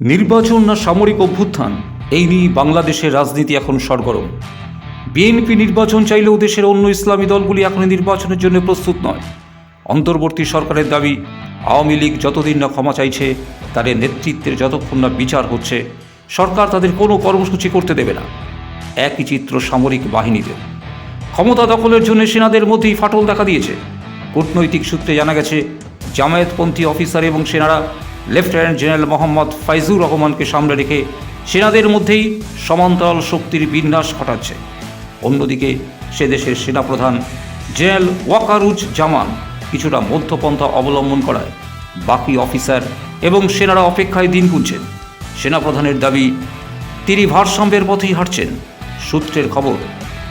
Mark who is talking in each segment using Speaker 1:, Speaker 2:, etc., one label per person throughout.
Speaker 1: নির্বাচন না সামরিক অভ্যুত্থান? এই নিয়ে বাংলাদেশের রাজনীতি এখন সরগরম। বিএনপি নির্বাচন চাইলেও দেশের অন্য ইসলামী দলগুলি এখন নির্বাচনের জন্য প্রস্তুত নয়। অন্তর্বর্তী সরকারের দাবি, আওয়ামী লীগ যতদিন না ক্ষমা চাইছে, তাদের নেতৃত্বের যতক্ষণ না বিচার হচ্ছে, সরকার তাদের কোনো কর্মসূচি করতে দেবে না। একই চিত্র সামরিক বাহিনীদের। ক্ষমতা দখলের জন্য সেনাদের মধ্যেই ফাটল দেখা দিয়েছে। কূটনৈতিক সূত্রে জানা গেছে, জামায়াতপন্থী অফিসার এবং সেনারা লেফটেন্যান্ট জেনারেল মোহাম্মদ ফাইজুর রহমানকে সামনে রেখে সেনাদের মধ্যেই সমান্তরাল শক্তির বিন্যাস ঘটাচ্ছে। অন্যদিকে সে দেশের সেনাপ্রধান জেনারেল ওয়াকারুজ জামান কিছুটা মধ্যপন্থা অবলম্বন করায় বাকি অফিসার এবং সেনারা অপেক্ষায় দিন গুনছেন। সেনাপ্রধানের দাবি, তিনি ভারসাম্যের পথেই হাঁটছেন। সূত্রের খবর,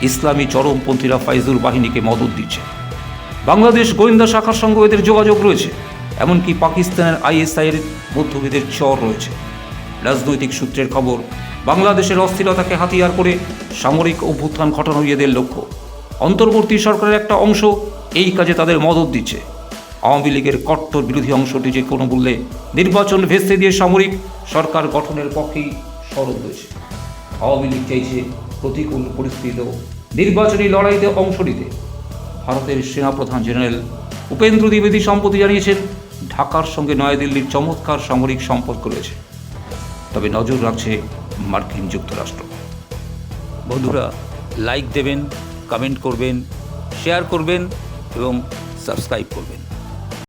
Speaker 1: ইসলামী চরমপন্থীরা ফাইজুর বাহিনীকে মদত দিচ্ছে। বাংলাদেশ গোয়েন্দা শাখার সঙ্গে এদের যোগাযোগ রয়েছে। এমনকি পাকিস্তানের আইএসআইয়ের মধ্যবিদের চর রয়েছে। রাজনৈতিক সূত্রের খবর, বাংলাদেশের অস্থিরতাকে হাতিয়ার করে সামরিক অভ্যুত্থান ঘটানোই এদের লক্ষ্য। অন্তর্বর্তী সরকারের একটা অংশ এই কাজে তাদের মদত দিচ্ছে। আওয়ামী লীগের কট্টর বিরোধী অংশটি যে কোনো মূল্যে নির্বাচন ভেস্তে দিয়ে সামরিক সরকার গঠনের পক্ষেই সরব রয়েছে। আওয়ামী লীগ চাইছে প্রতিকূল পরিস্থিতিতেও নির্বাচনী লড়াইতে অংশ নিতে। ভারতের সেনাপ্রধান জেনারেল উপেন্দ্র দ্বিবেদী সম্প্রতি জানিয়েছেন ঢাকার সঙ্গে নয়াদিল্লির চমৎকার সামরিক সম্পর্ক রয়েছে। তবে নজর রাখছে মার্কিন যুক্তরাষ্ট্র। বন্ধুরা লাইক দেবেন কমেন্ট করবেন শেয়ার করবেন এবং সাবস্ক্রাইব করবেন।